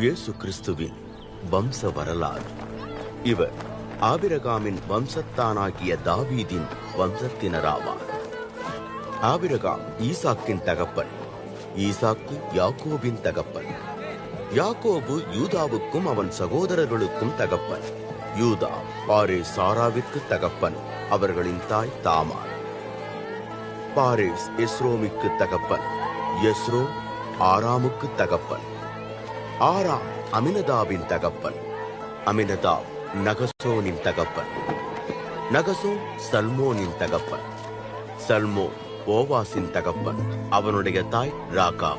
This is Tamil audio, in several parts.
இயேசு கிறிஸ்துவின் வம்ச வரலாறு. இவர் ஆபிரகாமின் வம்சத்தானாகிய தாவீதின் வம்சத்தினராவார். ஆபிரகாம் ஈசாக்கின் தகப்பன் ஈசாக்கு யாக்கோபின் தகப்பன் யாக்கோபு யூதாவுக்கும் அவன் சகோதரர்களுக்கும் தகப்பன் யூதா பாரே சாராவிற்கு தகப்பன் அவர்களின் தாய் தாமார். பாரேஸ் எஸ்ரோமிக்கு தகப்பன் எஸ்ரோ ஆராமுக்கு தகப்பன் ஆறாம் அமினதாவின் தகப்பன். அமினதா நகசோனின் தகப்பன். நகசோன் சல்மோனின் தகப்பன். சல்மோன் ஓவாசின் தகப்பன். அவனுடைய தாய் ராகா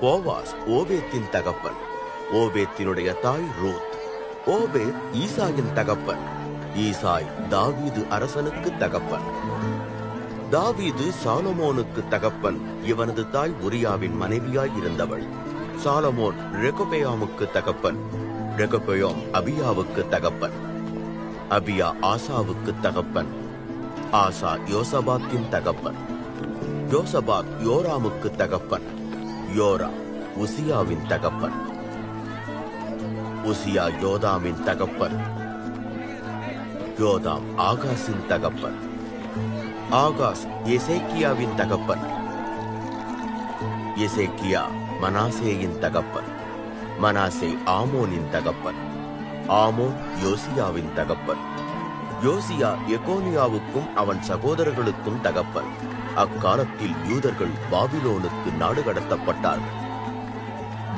ஓவாஸ் ஓபேத்தின் தகப்பன். ஓபேத்தினுடைய தாய் ரூத். ஓபேத் ஈசாயின் தகப்பன். ஈசாய் தாவீது அரசனுக்கு தகப்பன். தாவீது சாலமோனுக்கு தகப்பன். இவனது தாய் உரியாவின் மனைவியாய் இருந்தவள். சாலமோன் ரெகபெயாமுக்கு தகப்பன் ரெகபெயாம் அபியாவுக்கு தகப்பன் அபியா ஆசாவுக்கு தகப்பன் ஆசா யோசபாத்தின் தகப்பன் யோசபாத் யோராமுக்கு தகப்பன் யோரா உசியாவின் தகப்பன் உசியா யோதாமின் தகப்பன் யோதாம் ஆகாஷின் தகப்பன் ஆகாஸ் எசேக்கியாவின் தகப்பன் எசேக்கியா மனாசேயின் தகப்பன் மனாசே ஆமோனின் தகப்பன் ஆமோன் யோசியாவின் தகப்பன். யோசியா எகோனியாவுக்கும் அவன் சகோதரர்களுக்கும் தகப்பன். அக்காலத்தில் யூதர்கள் பாபிலோனுக்கு நாடு கடத்தப்பட்டார்கள்.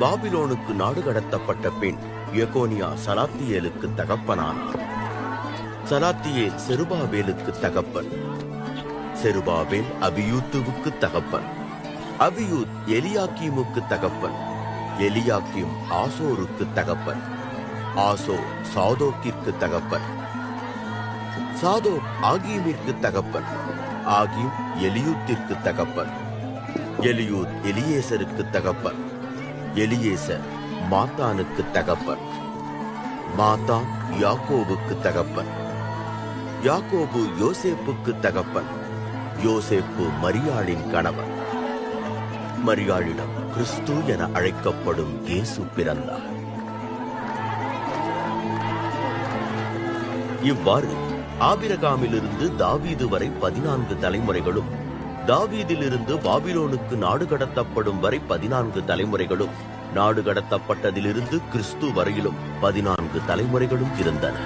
பாபிலோனுக்கு நாடு கடத்தப்பட்ட பின் எகோனியா சலாத்தியேலுக்கு தகப்பனானார் சலாத்தியேல் செருபாவேலுக்கு தகப்பன். செருபாவேல் அபியூத்துவுக்கு தகப்பன். அபியூத் எலியாக்கீமுக்கு தகப்பன் எலியாக்கீம் ஆசோருக்கு தகப்பன் ஆசோ சாதோக்கிற்கு தகப்பன். சாதோக் ஆகீமிற்கு தகப்பன் ஆகியும் எலியூத்திற்கு தகப்பன். எலியூத் எலியேசருக்கு தகப்பன் எலியேசர் மாத்தானுக்கு தகப்பன். மாத்தான் யாக்கோபுக்கு தகப்பன். யாக்கோபு யோசேப்புக்கு தகப்பன் யோசேப்பு மரியாளின் கணவன். மரியாளிடம் கிறிஸ்து என அழைக்கப்படும் இயேசு பிறந்தார். இவ்வாறு ஆபிரகாமிலிருந்து தாவீது வரை பதினான்கு தலைமுறைகளும் தாவீதிலிருந்து பாபிலோனுக்கு நாடு கடத்தப்படும் வரை பதினான்கு தலைமுறைகளும் நாடு கடத்தப்பட்டதிலிருந்து கிறிஸ்து வரையிலும் பதினான்கு தலைமுறைகளும் இருந்தன.